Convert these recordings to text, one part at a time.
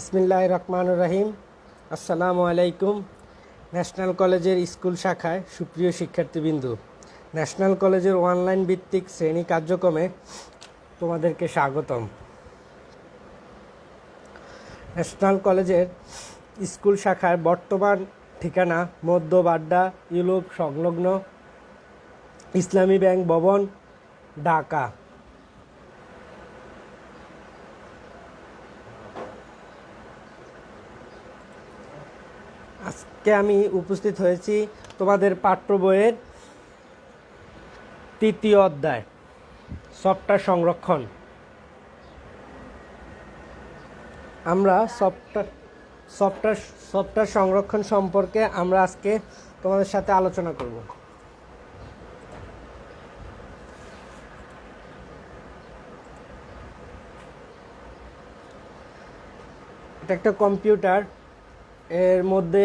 বিসমিল্লাহ রহমান রাহিম। আসসালামু আলাইকুম। ন্যাশনাল কলেজের স্কুল শাখায় সুপ্রিয় শিক্ষার্থীবৃন্দু, ন্যাশনাল কলেজের অনলাইন ভিত্তিক শ্রেণি কার্যক্রমে তোমাদেরকে স্বাগতম। ন্যাশনাল কলেজের স্কুল শাখার বর্তমান ঠিকানা মধ্য বাড্ডা ইউরোপ সংলগ্ন ইসলামী ব্যাংক ভবন, ঢাকা। আজকে আমি উপস্থিত হয়েছি তোমাদের পাঠ্য বইয়ের তৃতীয় অধ্যায় সফটওয়্যার সংরক্ষণ। আমরা সফটওয়্যার সফটওয়্যার সফটওয়্যার সংরক্ষণ সম্পর্কে আমরা আজকে তোমাদের সাথে আলোচনা করব। এটা একটা কম্পিউটার। এর মধ্যে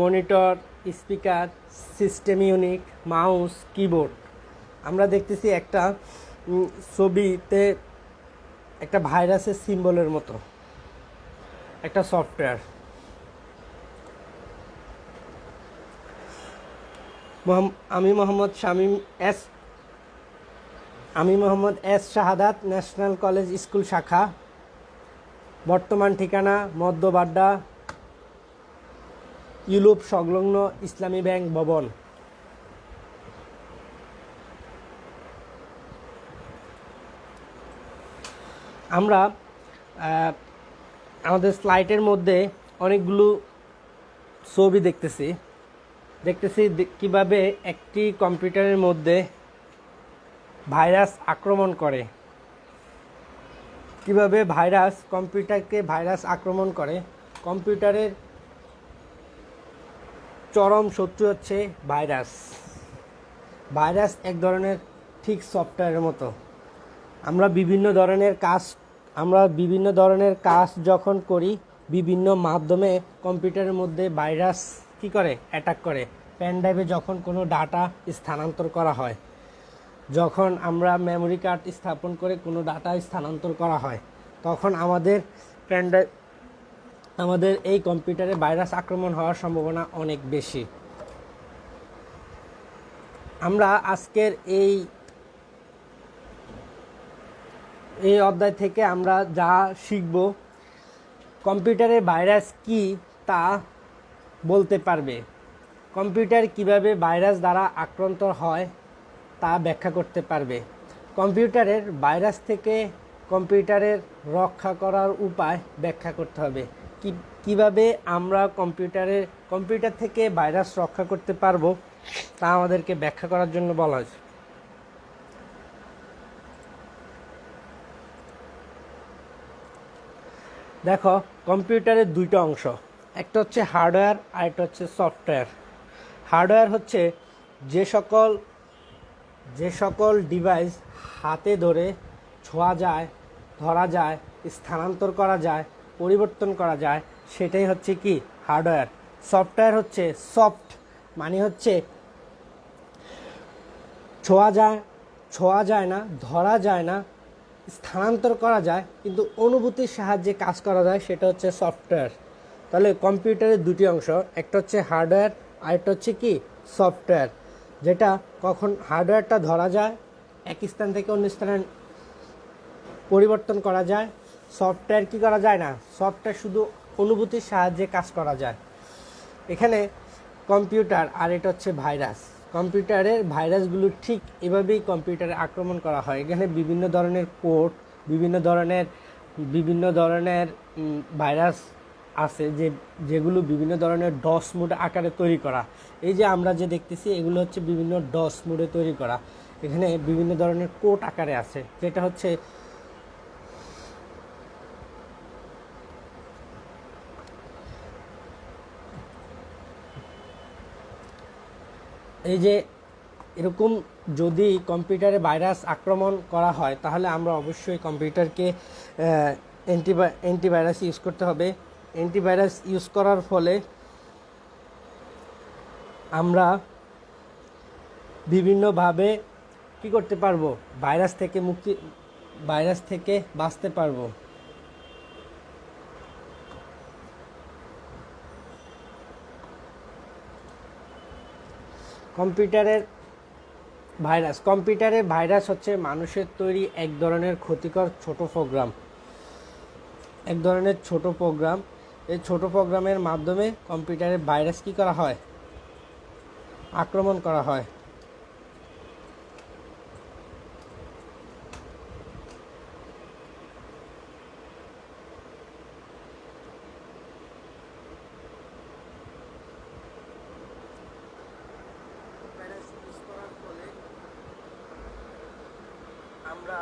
monitor, speaker, system unit mouse, keyboard. আমরা দেখতেছি একটা ছবিতে একটা ভাইরাসের সিম্বলের মতো। একটা সফটওয়্যার। আমি মোহাম্মদ শামীম এস, আমি Mohammad S Shahadat, national college school শাখা। বর্তমান ঠিকানা মধ্য বাড্ডা ইউরোপ সংলগ্ন ইসলামী ব্যাংক ভবন। আমরা আমাদের স্লাইডের মধ্যে অনেকগুলো ছবি দেখতেছি। দেখতেছি কীভাবে একটি কম্পিউটারের মধ্যে ভাইরাস আক্রমণ করে। কীভাবে ভাইরাস, কম্পিউটারকে ভাইরাস আক্রমণ করে। কম্পিউটারের চরম শত্রু হচ্ছে ভাইরাস। ভাইরাস এক ধরনের ঠিক সফটওয়্যারের মতো। আমরা বিভিন্ন ধরনের কাজ, আমরা বিভিন্ন ধরনের কাজ যখন করি, বিভিন্ন মাধ্যমে কম্পিউটারের মধ্যে ভাইরাস কি করে? অ্যাটাক করে। পেন ড্রাইভে যখন কোনো ডাটা স্থানান্তর করা হয়, যখন আমরা মেমোরি কার্ড স্থাপন করে কোনো ডাটা স্থানান্তর করা হয়, তখন আমাদের পেন ড্রাইভ আমাদের এই কম্পিউটারে ভাইরাস আক্রমণ হওয়ার সম্ভাবনা অনেক বেশি। আমরা আজকের এই এই অধ্যায় থেকে আমরা যা শিখব, কম্পিউটারে ভাইরাস কি তা বলতে পারবে। কম্পিউটার কীভাবে ভাইরাস দ্বারা আক্রান্ত হয় তা ব্যাখ্যা করতে পারবে। কম্পিউটারের ভাইরাস থেকে কম্পিউটারের রক্ষা করার উপায় ব্যাখ্যা করতে হবে। কীভাবে আমরা কম্পিউটারের কম্পিউটার থেকে ভাইরাস রক্ষা করতে পারব তা আমাদেরকে ব্যাখ্যা করার জন্য বলা হয়েছে। দেখো, কম্পিউটারের দুইটা অংশ, একটা হচ্ছে হার্ডওয়্যার আর একটা হচ্ছে সফটওয়্যার। হার্ডওয়্যার হচ্ছে যে সকল যে সকল ডিভাইস হাতে ধরে ছোঁয়া যায়, ধরা যায়, স্থানান্তর করা যায় পরিবর্তন করা যায়, সেটাই হচ্ছে কি? হার্ডওয়্যার। সফটওয়্যার হচ্ছে সফট মানে হচ্ছে ছোঁয়া যায় ছোঁয়া যায় না, ধরা যায় না, স্থানান্তর করা যায়, কিন্তু অনুভূতির সাহায্যে কাজ করা যায়, সেটা হচ্ছে সফটওয়্যার। তাহলে কম্পিউটারের দুটি অংশ, একটা হচ্ছে হার্ডওয়্যার, আর একটা হচ্ছে কি? সফটওয়্যার, যেটা কখন হার্ডওয়্যারটা ধরা যায়, এক স্থান থেকে অন্য স্থানে পরিবর্তন করা যায় সফটওয়্যার কি করা যায় না? সফটওয়্যার শুধু অনুভূতির সাহায্যে কাজ করা যায়। এখানে কম্পিউটার আর এটা হচ্ছে ভাইরাস। কম্পিউটারের ভাইরাসগুলো ঠিক এভাবেই কম্পিউটারে আক্রমণ করা হয়। এখানে বিভিন্ন ধরনের কোড, বিভিন্ন ধরনের বিভিন্ন ধরনের ভাইরাস আছে যে, যেগুলো বিভিন্ন ধরনের ডস মোড আকারে তৈরি করা। এই যে আমরা যে দেখতেছি, এগুলো হচ্ছে বিভিন্ন ডস মোডে তৈরি করা। এখানে বিভিন্ন ধরনের কোট আকারে আছে। যেটা হচ্ছে এই যে এরকম যদি কম্পিউটারে ভাইরাস আক্রমণ করা হয়, তাহলে আমরা অবশ্যই কম্পিউটারকে অ্যান্টিভা অ্যান্টিভাইরাস ইউজ করতে হবে। অ্যান্টিভাইরাস ইউজ করার ফলে আমরা বিভিন্নভাবে কি করতে পারব? ভাইরাস থেকে মুক্তি, ভাইরাস থেকে বাঁচতে পারব। কম্পিউটারের ভাইরাস। কম্পিউটারে ভাইরাস হচ্ছে মানুষের তৈরি এক ধরনের ক্ষতিকর ছোট প্রোগ্রাম। এক ধরনের ছোট প্রোগ্রাম। এই ছোট প্রোগ্রামের মাধ্যমে কম্পিউটারে ভাইরাস কী করা হয়? আক্রমণ করা হয় আমরা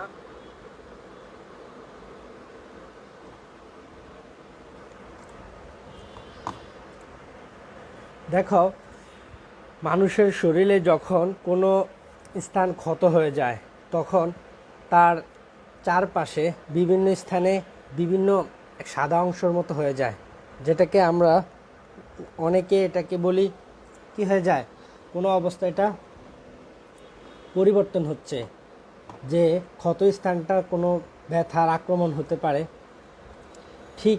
দেখো মানুষের শরীরে যখন কোনো স্থান ক্ষত হয়ে যায়, তখন তার চারপাশে বিভিন্ন স্থানে বিভিন্ন সাদা অংশের মতো হয়ে যায়। যেটাকে আমরা অনেকে এটাকে বলি, কি হয়ে যায়? কোনো অবস্থা এটা পরিবর্তন হচ্ছে, যে ক্ষত স্থানটা কোনো ব্যথার আক্রমণ হতে পারে। ঠিক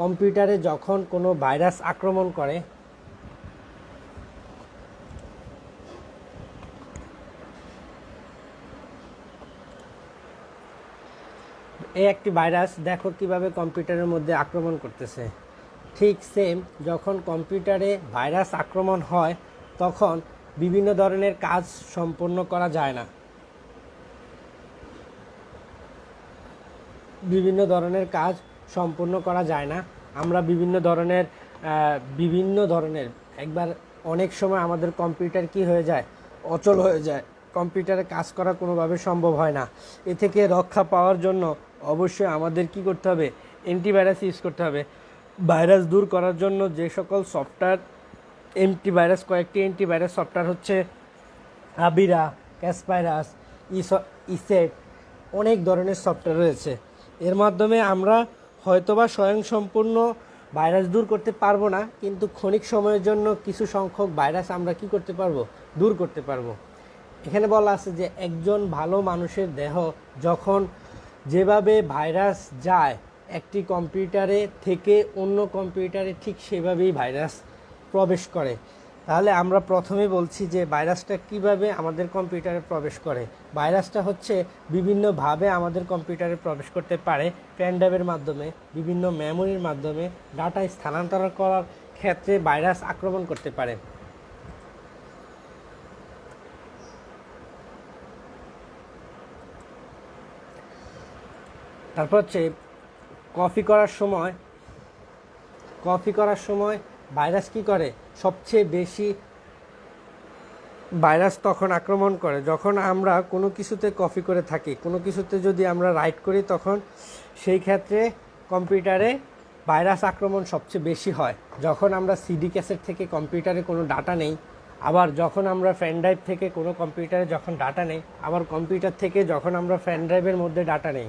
কম্পিউটারে যখন কোনো ভাইরাস আক্রমণ করে এই একটি ভাইরাস, দেখো কীভাবে কম্পিউটারের মধ্যে আক্রমণ করতেছে। ঠিক সেম যখন কম্পিউটারে ভাইরাস আক্রমণ হয়, তখন বিভিন্ন ধরনের কাজ সম্পন্ন করা যায় না। বিভিন্ন ধরনের কাজ সম্পূর্ণ করা যায় না। আমরা বিভিন্ন ধরনের বিভিন্ন ধরনের, একবার অনেক সময় আমাদের কম্পিউটার কি হয়ে যায়? অচল হয়ে যায়। কম্পিউটারে কাজ করা কোনোভাবে সম্ভব হয় না। এ থেকে রক্ষা পাওয়ার জন্য অবশ্যই আমাদের কি করতে হবে? অ্যান্টিভাইরাস ইউজ করতে হবে। ভাইরাস দূর করার জন্য যে সকল সফটওয়্যার অ্যান্টিভাইরাস কয়েকটি অ্যান্টিভাইরাস সফটওয়্যার হচ্ছে আবিরা ক্যাসপাইরাস ইসেট অনেক ধরনের সফটওয়্যার রয়েছে। এর মাধ্যমে আমরা হয়তোবা স্বয়ংসম্পূর্ণ ভাইরাস দূর করতে পারব না, কিন্তু ক্ষণিক সময়ের জন্য কিছু সংখ্যক ভাইরাস আমরা কি করতে পারব? দূর করতে পারব। এখানে বলা আছে যে একজন ভালো মানুষের দেহ যখন যেভাবে ভাইরাস যায়, একটি কম্পিউটারে থেকে অন্য কম্পিউটারে ঠিক সেভাবেই ভাইরাস প্রবেশ করে। তাহলে আমরা প্রথমে বলছি যে ভাইরাসটা কীভাবে আমাদের কম্পিউটারে প্রবেশ করে। ভাইরাসটা হচ্ছে বিভিন্নভাবে আমাদের কম্পিউটারে প্রবেশ করতে পারে প্যান্ডাবের মাধ্যমে, বিভিন্ন মেমোরির মাধ্যমে ডাটা স্থানান্তর করার ক্ষেত্রে ভাইরাস আক্রমণ করতে পারে। তারপর হচ্ছে কফি করার সময়, কফি করার সময় ভাইরাস কি করে? সবচেয়ে বেশি ভাইরাস তখন আক্রমণ করে। যখন আমরা কোনো কিছুতে কপি করে থাকি, কোনো কিছুতে যদি আমরা রাইট করি, তখন সেই ক্ষেত্রে কম্পিউটারে ভাইরাস আক্রমণ সবচেয়ে বেশি হয়। যখন আমরা সিডি ক্যাসেট থেকে কম্পিউটারে কোনো ডাটা নেই, আবার যখন আমরা ফ্যান ড্রাইভ থেকে কোনো কম্পিউটারে যখন ডাটা নেই, আবার কম্পিউটার থেকে যখন আমরা ফ্যান ড্রাইভের মধ্যে ডাটা নেই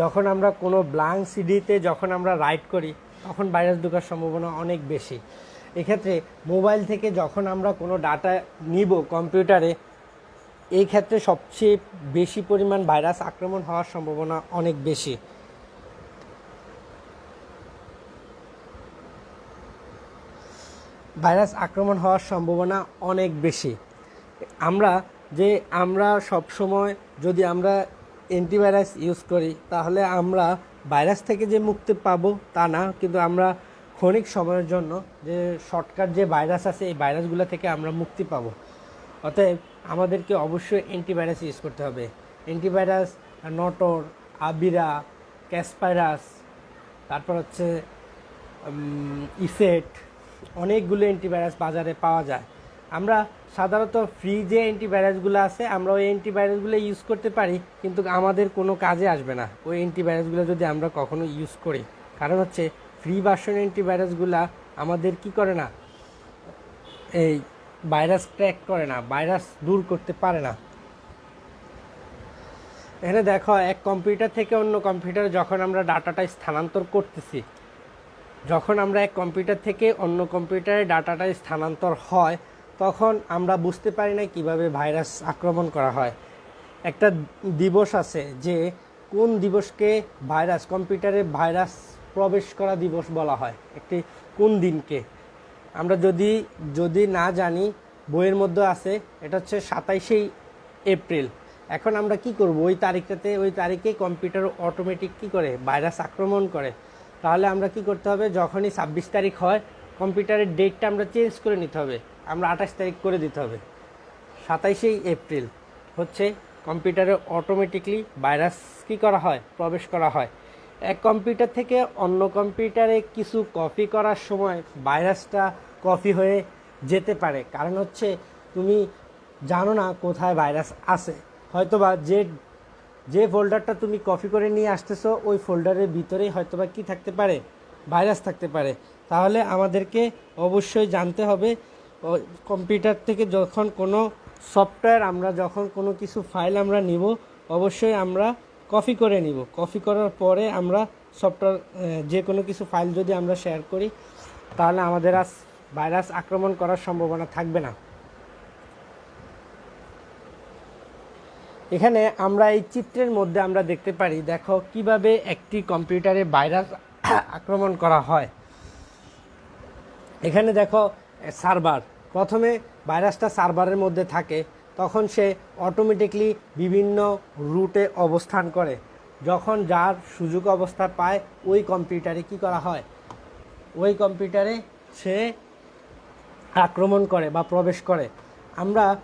যখন আমরা কোনো ব্লাঙ্ক সিডিতে যখন আমরা রাইট করি, তখন ভাইরাস ঢোকার সম্ভাবনা অনেক বেশি। এক্ষেত্রে মোবাইল থেকে যখন আমরা কোনো ডাটা নিব কম্পিউটারে এই ক্ষেত্রে সবচেয়ে বেশি পরিমাণ ভাইরাস আক্রমণ হওয়ার সম্ভাবনা অনেক বেশি। ভাইরাস আক্রমণ হওয়ার সম্ভাবনা অনেক বেশি। আমরা যে আমরা সব সময় যদি আমরা অ্যান্টিভাইরাস ইউজ করি, তাহলে আমরা ভাইরাস থেকে যে মুক্তি পাবো তা না, কিন্তু আমরা ক্ষণিক সময়ের জন্য যে শর্টকাট যে ভাইরাস আছে, এই ভাইরাসগুলো থেকে আমরা মুক্তি পাবো। অতএব আমাদেরকে অবশ্যই অ্যান্টিভাইরাস ইউজ করতে হবে। অ্যান্টিভাইরাস নটর, আবিরা, ক্যাসপাইরাস, তারপর হচ্ছে ইফেট অনেকগুলো অ্যান্টিভাইরাস বাজারে পাওয়া যায়। আমরা সাধারণত ফ্রি যে অ্যান্টিভাইরাসগুলো আছে, আমরা ওই অ্যান্টিভাইরাসগুলো ইউজ করতে পারি, কিন্তু আমাদের কোনো কাজে আসবে না। ওই অ্যান্টিভাইরাসগুলো যদি আমরা কখনো ইউজ করি। কারণ হচ্ছে ফ্রি ভার্সন অ্যান্টিভাইরাসগুলো আমাদের কি করে না? এই ভাইরাস ট্র্যাক করে না ভাইরাস দূর করতে পারে না। এখানে দেখো, এক কম্পিউটার থেকে অন্য কম্পিউটারে যখন আমরা ডাটাটা স্থানান্তর করতেছি, যখন আমরা এক কম্পিউটার থেকে অন্য কম্পিউটারে ডাটাটা স্থানান্তর হয় তখন আমরা বুঝতে পারি না কীভাবে ভাইরাস আক্রমণ করা হয়। একটা দিবস আছে যে কোন দিবসকে ভাইরাস, কম্পিউটারে ভাইরাস প্রবেশ করা দিবস বলা হয়। একটি কোন দিনকে? আমরা যদি যদি না জানি, বইয়ের মধ্যে আছে, এটা হচ্ছে সাতাইশেই এপ্রিল। এখন আমরা কি করব? ওই তারিখটাতে, ওই তারিখে কম্পিউটার অটোমেটিক কি করে? ভাইরাস আক্রমণ করে। তাহলে আমরা কি করতে হবে? যখনই ছাব্বিশ তারিখ হয়, কম্পিউটারের ডেটটা আমরা চেঞ্জ করে নিতে হবে। আমরা আঠাশ তারিখ করে দিতে হবে। সাতাইশেই এপ্রিল হচ্ছে কম্পিউটারে অটোমেটিকলি ভাইরাস কি করা হয়, প্রবেশ করা হয়। এক কম্পিউটার থেকে অন্য কম্পিউটারে কিছু কপি করার সময় ভাইরাসটা কপি হয়ে যেতে পারে। কারণ হচ্ছে তুমি জানো না কোথায় ভাইরাস আছে। হয়তোবা যে যে ফোল্ডারটা তুমি কপি করে নিয়ে আসতেছো, ওই ফোল্ডারের ভিতরেই হয়তোবা কি থাকতে পারে? ভাইরাস থাকতে পারে। তাহলে আমাদেরকে অবশ্যই জানতে হবে কম্পিউটার থেকে যখন কোনো সফটওয়্যার আমরা যখন কোনো কিছু ফাইল আমরা নিব, অবশ্যই আমরা কপি করে নিব। কপি করার পরে আমরা সফটওয়্যার যে কোনো কিছু ফাইল যদি আমরা শেয়ার করি, তাহলে আমাদের আজ ভাইরাস আক্রমণ করার সম্ভাবনা থাকবে না। এখানে আমরা এই চিত্রের মধ্যে আমরা দেখতে পারি, দেখো কীভাবে একটি কম্পিউটারে ভাইরাস আক্রমণ করা হয়। এখানে দেখো সার্ভার। প্রথমে ভাইরাসটা সার্ভারের মধ্যে থাকে, তখন সে অটোমেটিকলি বিভিন্ন রুটে অবস্থান করে। যখন যার সুযোগ অবস্থা পায়, ওই কম্পিউটারে কি করা হয়? ওই কম্পিউটারে সে আক্রমণ করে বা প্রবেশ করে। আমরা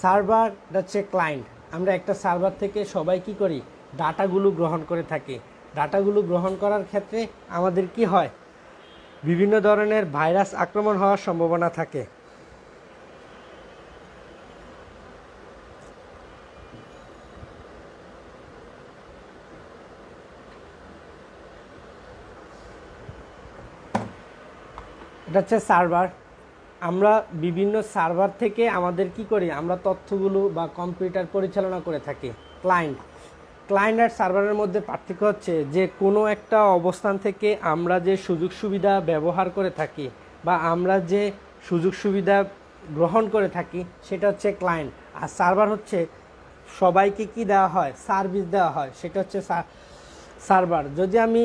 সার্ভার হচ্ছে ক্লায়েন্ট। আমরা একটা সার্ভার থেকে সবাই কি করি? ডাটাগুলো গ্রহণ করে থাকি। ডাটাগুলো গ্রহণ করার ক্ষেত্রে আমাদের কি হয়? বিভিন্ন ধরনের ভাইরাস আক্রমণ হওয়ার সম্ভাবনা থাকে। এটা হচ্ছে সার্ভার। আমরা বিভিন্ন সার্ভার থেকে আমাদের কি করি? আমরা তথ্যগুলো বা কম্পিউটার পরিচালনা করে থাকি, ক্লায়েন্ট। ক্লায়েন্ট আর সার্ভারের মধ্যে পার্থক্য হচ্ছে যে কোনো একটা অবস্থান থেকে আমরা যে সুযোগ সুবিধা ব্যবহার করে থাকি বা আমরা যে সুযোগ সুবিধা গ্রহণ করে থাকি, সেটা হচ্ছে ক্লায়েন্ট। আর সার্ভার হচ্ছে সবাইকে কি দেওয়া হয়? সার্ভিস দেওয়া হয়, সেটা হচ্ছে সার্ভার। যদি আমি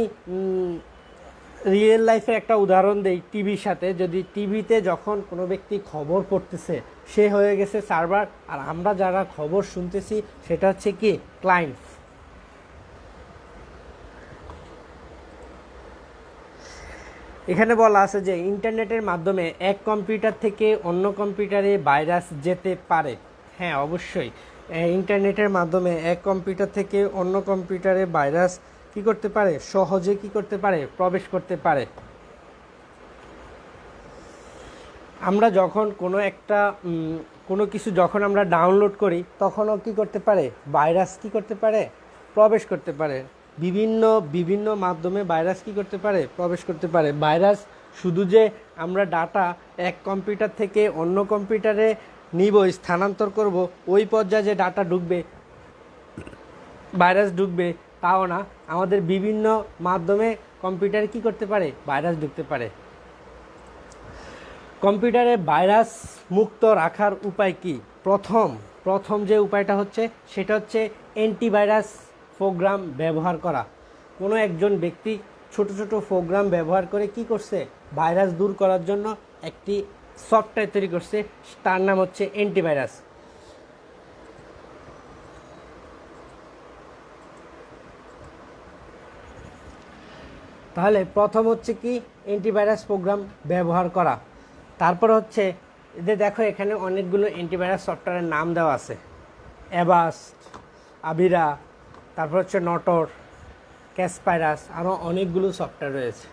রিয়েল লাইফে একটা উদাহরণ দেই টিভির সাথে, যদি টিভিতে যখন কোনো ব্যক্তি খবর পড়তেছে, সে হয়ে গেছে সার্ভার, আর আমরা যারা খবর শুনতেছি, সেটা হচ্ছে কি? ক্লায়েন্ট এখানে বলা আছে যে ইন্টারনেটের মাধ্যমে এক কম্পিউটার থেকে অন্য কম্পিউটারে ভাইরাস যেতে পারে। হ্যাঁ অবশ্যই। ইন্টারনেটের মাধ্যমে এক কম্পিউটার থেকে অন্য কম্পিউটারে ভাইরাস কি করতে পারে? সহজে কি করতে পারে? প্রবেশ করতে পারে। আমরা যখন কোনো একটা কোনো কিছু যখন আমরা ডাউনলোড করি, তখনও কি করতে পারে? ভাইরাস কি করতে পারে? প্রবেশ করতে পারে। বিভিন্ন বিভিন্ন মাধ্যমে ভাইরাস কি করতে পারে? প্রবেশ করতে পারে। ভাইরাস শুধু যে আমরা ডাটা এক কম্পিউটার থেকে অন্য কম্পিউটারে নিব, স্থানান্তর করব, ওই পর্যায়ে যে ডাটা ঢুকবে ভাইরাস ঢুকবে, তাও না। আমাদের বিভিন্ন মাধ্যমে কম্পিউটারে কি করতে পারে? ভাইরাস ঢুকতে পারে। কম্পিউটারে ভাইরাস মুক্ত রাখার উপায় কি? প্রথম প্রথম যে উপায়টা হচ্ছে, সেটা হচ্ছে অ্যান্টিভাইরাস প্রোগ্রাম ব্যবহার করা। কোনো একজন ব্যক্তি ছোট ছোট প্রোগ্রাম ব্যবহার করে কি করছে? ভাইরাস দূর করার জন্য একটি সফটওয়্যার তৈরি করছে, তার নাম হচ্ছে অ্যান্টিভাইরাস। তাহলে প্রথম হচ্ছে কি? অ্যান্টিভাইরাস প্রোগ্রাম ব্যবহার করা। তারপর হচ্ছে এদের দেখো এখানে অনেকগুলো অ্যান্টিভাইরাস সফটওয়্যারের নাম দেওয়া আছে। অ্যাবাস্ট আবিরা তারপর হচ্ছে নটর, ক্যাসপাইরাস আরও অনেকগুলো সফটওয়্যার রয়েছে।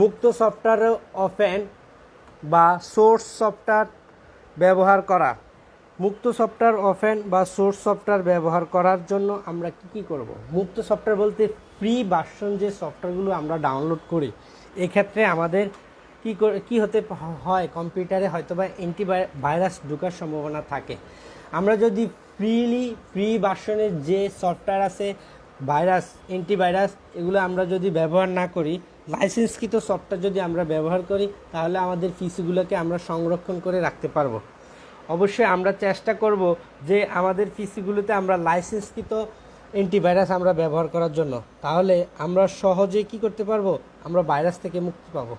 মুক্ত সফটওয়্যার অফেন বা সোর্স সফটওয়্যার ব্যবহার করা। মুক্ত সফটওয়্যার অফেন বা সোর্স সফটওয়্যার ব্যবহার করার জন্য আমরা কি কি করব? মুক্ত সফটওয়্যার বলতে ফ্রি ভার্সন যে সফটওয়্যারগুলো আমরা ডাউনলোড করি, এক্ষেত্রে আমাদের কি কি হতে হয়? কম্পিউটারে হয়তোবা অ্যান্টি ভাইরাস ঢোকার সম্ভাবনা থাকে। আমরা যদি ফ্রিলি ফ্রি ভার্সনের যে সফটওয়্যার আছে ভাইরাস অ্যান্টিভাইরাস এগুলো আমরা যদি ব্যবহার না করি লাইসেন্সকৃত সফটওয়্যার যদি আমরা ব্যবহার করি, তাহলে আমাদের পিসিগুলোকে আমরা সংরক্ষণ করে রাখতে পারব। অবশ্যই আমরা চেষ্টা করব যে আমাদের পিসিগুলোতে আমরা লাইসেন্সকৃত অ্যান্টিভাইরাস আমরা ব্যবহার করার জন্য। তাহলে আমরা সহজে কি করতে পারব? আমরা ভাইরাস থেকে মুক্তি পাবো।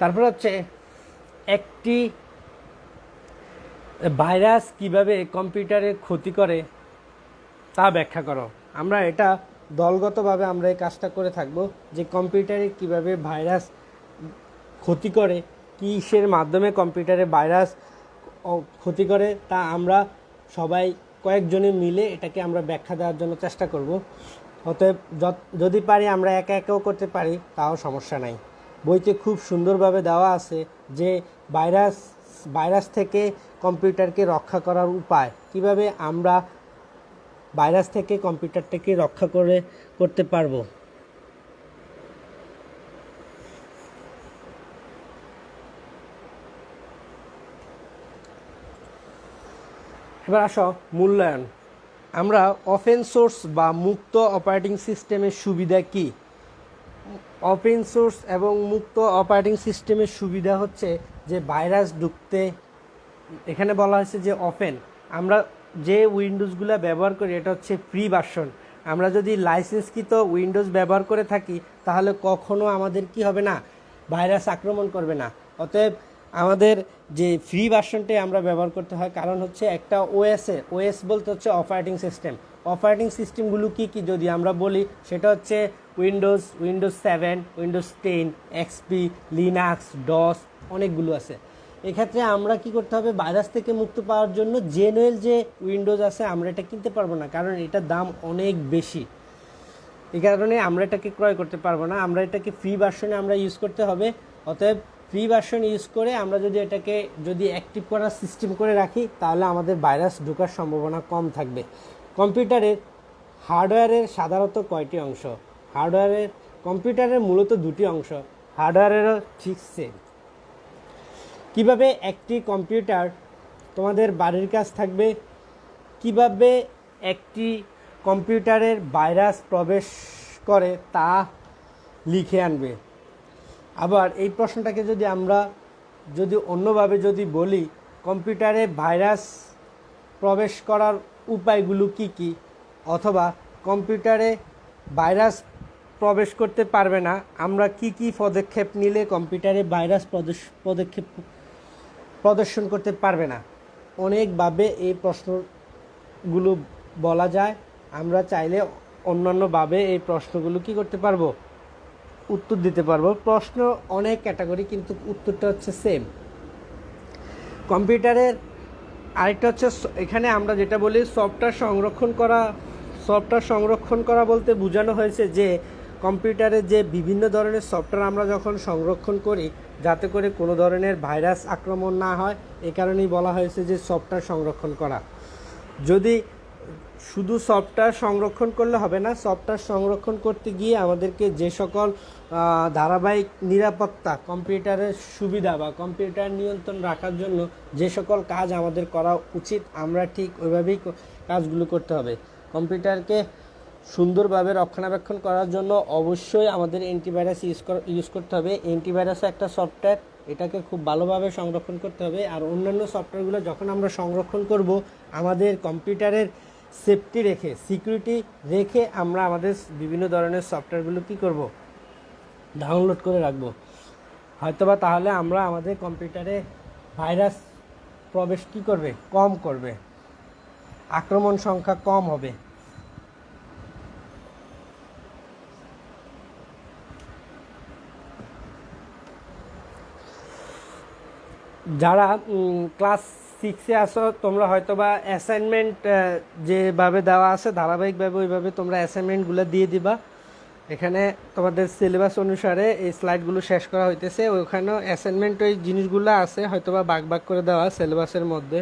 তারপর হচ্ছে একটি ভাইরাস কীভাবে কম্পিউটারে ক্ষতি করে তা ব্যাখ্যা করো। আমরা এটা দলগতভাবে আমরা এই কাজটা করে থাকব যে কম্পিউটারে কীভাবে ভাইরাস ক্ষতি করে, কিসের মাধ্যমে কম্পিউটারে ভাইরাস ক্ষতি করে তা আমরা সবাই কয়েকজনে মিলে এটাকে আমরা ব্যাখ্যা দেওয়ার জন্য চেষ্টা করব। অতএব যদি পারি আমরা একা একাও করতে পারি, তাও সমস্যা নাই। বইতে খুব সুন্দরভাবে দেওয়া আছে যে ভাইরাস ভাইরাস থেকে কম্পিউটারকে রক্ষা করার উপায়। কীভাবে আমরা ভাইরাস থেকে কম্পিউটারটাকে রক্ষা করে, করতে পারব? এবার আসো মূল্যায়ন। আমরা ওপেন সোর্স বা মুক্ত অপারেটিং সিস্টেমের সুবিধা কি? ওপেন সোর্স এবং মুক্ত অপারেটিং সিস্টেমের সুবিধা হচ্ছে যে ভাইরাস ঢুকতে, এখানে বলা হয়েছে যে ওপেন আমরা যে উইন্ডোজগুলো ব্যবহার করি, এটা হচ্ছে ফ্রি ভার্সন আমরা যদি লাইসেন্সকৃত উইন্ডোজ ব্যবহার করে থাকি, তাহলে কখনো আমাদের কি হবে না? ভাইরাস আক্রমণ করবে না। অতএব আমাদের যে ফ্রি ভার্সনটাই আমরা ব্যবহার করতে হয়, কারণ হচ্ছে একটা ওএসএ ওএস বলতে হচ্ছে অপারেটিং সিস্টেম অপারেটিং সিস্টেমগুলো কি কি যদি আমরা বলি, সেটা হচ্ছে Windows Windows seven Windows ten XP Linux DOS অনেকগুলো আছে। এক্ষেত্রে আমরা কি করতে হবে ভাইরাস থেকে মুক্ত পাওয়ার জন্য জেনুয়েল যে উইন্ডোজ আছে, আমরা এটা কিনতে পারব না, কারণ এটার দাম অনেক বেশি। এই কারণে আমরা এটাকে ক্রয় করতে পারব না, আমরা এটাকে ফ্রি ভার্সনে আমরা ইউজ করতে হবে। অতএব ফ্রি ভার্সন ইউজ করে আমরা যদি এটাকে যদি অ্যাক্টিভ করার সিস্টেম করে রাখি, তাহলে আমাদের ভাইরাস ঢোকার সম্ভাবনা কম থাকবে। কম্পিউটারের হার্ডওয়্যারের সাধারণত কয়টি অংশ? হার্ডওয়্যারের কম্পিউটারের মূলত দুটি অংশ, হার্ডওয়্যারেরও ঠিক সেম কীভাবে একটি কম্পিউটার তোমাদের বাড়ির কাজ থাকবে? কীভাবে একটি কম্পিউটারের ভাইরাস প্রবেশ করে তা লিখে আনবে? আবার এই প্রশ্নটাকে যদি আমরা যদি অন্যভাবে যদি বলি, কম্পিউটারে ভাইরাস প্রবেশ করার উপায়গুলো কি কি? অথবা কম্পিউটারে ভাইরাস প্রবেশ করতে পারবে না, আমরা কি কি পদক্ষেপ নিলে কম্পিউটারে ভাইরাস পদক্ষেপ প্রদর্শন করতে পারবে না? অনেকভাবে এই প্রশ্নগুলো বলা যায়। আমরা চাইলে অন্যান্যভাবে এই প্রশ্নগুলো কি করতে পারব? উত্তর দিতে পারব। প্রশ্ন অনেক ক্যাটাগরি, কিন্তু উত্তরটা হচ্ছে সেম কম্পিউটারের আরেকটা হচ্ছে এখানে আমরা যেটা বলি সফটওয়্যার সংরক্ষণ করা, সফটওয়্যার সংরক্ষণ করা বলতে বোঝানো হয়েছে যে কম্পিউটারে যে বিভিন্ন ধরনের সফটওয়্যার আমরা যখন সংরক্ষণ করি, যাতে করে কোনো ধরনের ভাইরাস আক্রমণ না হয়, এ কারণেই বলা হয়েছে যে সফটওয়্যার সংরক্ষণ করা। যদি শুধু সফটওয়্যার সংরক্ষণ করলে হবে না সফটওয়্যার সংরক্ষণ করতে গিয়ে আমাদেরকে যে সকল ধারাবাহিক নিরাপত্তা, কম্পিউটারের সুবিধা বা কম্পিউটার নিয়ন্ত্রণ রাখার জন্য যে সকল কাজ আমাদের করা উচিত, আমরা ঠিক ওইভাবেই কাজগুলো করতে হবে। কম্পিউটারকে সুন্দরভাবে রক্ষণাবেক্ষণ করার জন্য অবশ্যই আমাদের অ্যান্টিভাইরাস ইউজ ইউজ করতে হবে। অ্যান্টিভাইরাস একটা সফটওয়্যার এটাকে খুব ভালোভাবে সংরক্ষণ করতে হবে। আর অন্যান্য সফটওয়্যারগুলো যখন আমরা সংরক্ষণ করব, আমাদের কম্পিউটারের সেফটি রেখে, সিকিউরিটি রেখে আমরা আমাদের বিভিন্ন ধরনের সফটওয়্যারগুলো কি করব? ডাউনলোড করে রাখব। হয়তোবা তাহলে আমরা আমাদের কম্পিউটারে ভাইরাস প্রবেশ কী করবে? কম করবে। আক্রমণ সংখ্যা কম হবে। যারা ক্লাস সিক্সে আসো, তোমরা হয়তো বা অ্যাসাইনমেন্ট যেভাবে দেওয়া আছে ধারাবাহিকভাবে ওইভাবে তোমরা অ্যাসাইনমেন্টগুলো দিয়ে দিবা। এখানে তোমাদের সিলেবাস অনুসারে এই স্লাইডগুলো শেষ করা হইতেছে। ওখানেও অ্যাসাইনমেন্ট ওই জিনিসগুলো আছে হয়তো বা ভাগ করে দেওয়া সিলেবাসের মধ্যে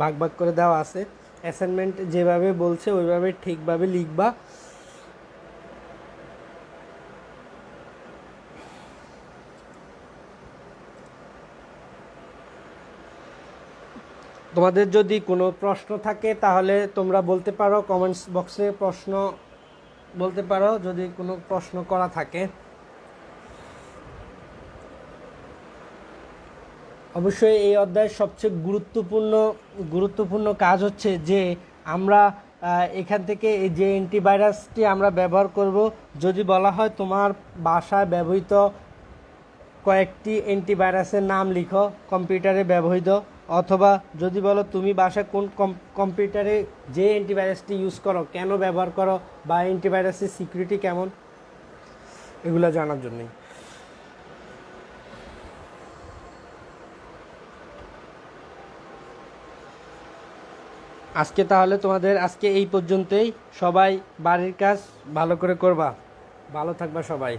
ভাগ ভাগ করে দেওয়া আছে। অ্যাসাইনমেন্ট যেভাবে বলছে, ওইভাবে ঠিকভাবে লিখবা। তোমাদের যদি কোনো প্রশ্ন থাকে, তাহলে তোমরা বলতে পারো কমেন্টস বক্সে প্রশ্ন বলতে পারো, যদি কোনো প্রশ্ন করা থাকে। অবশ্যই এই অধ্যায়ের সবচেয়ে গুরুত্বপূর্ণ গুরুত্বপূর্ণ কাজ হচ্ছে যে আমরা এখান থেকে এই যে অ্যান্টিভাইরাসটি আমরা ব্যবহার করব, যদি বলা হয় তোমার বাসায় ব্যবহৃত কয়েকটি অ্যান্টিভাইরাসের নাম লিখো, কম্পিউটারে ব্যবহৃত। অথবা যদি বলো তুমি বাসায় কোন কম- কম্পিউটারে যে অ্যান্টিভাইরাসটি ইউজ করো, কেন ব্যবহার করো, বা অ্যান্টিভাইরাসের সিকিউরিটি কেমন? এগুলো জানার জন্যই। আজকে তাহলে তোমাদের, আজকে এই পর্যন্তই। সবাই বাড়ির কাজ ভালো করে করবা। ভালো থাকবা সবাই।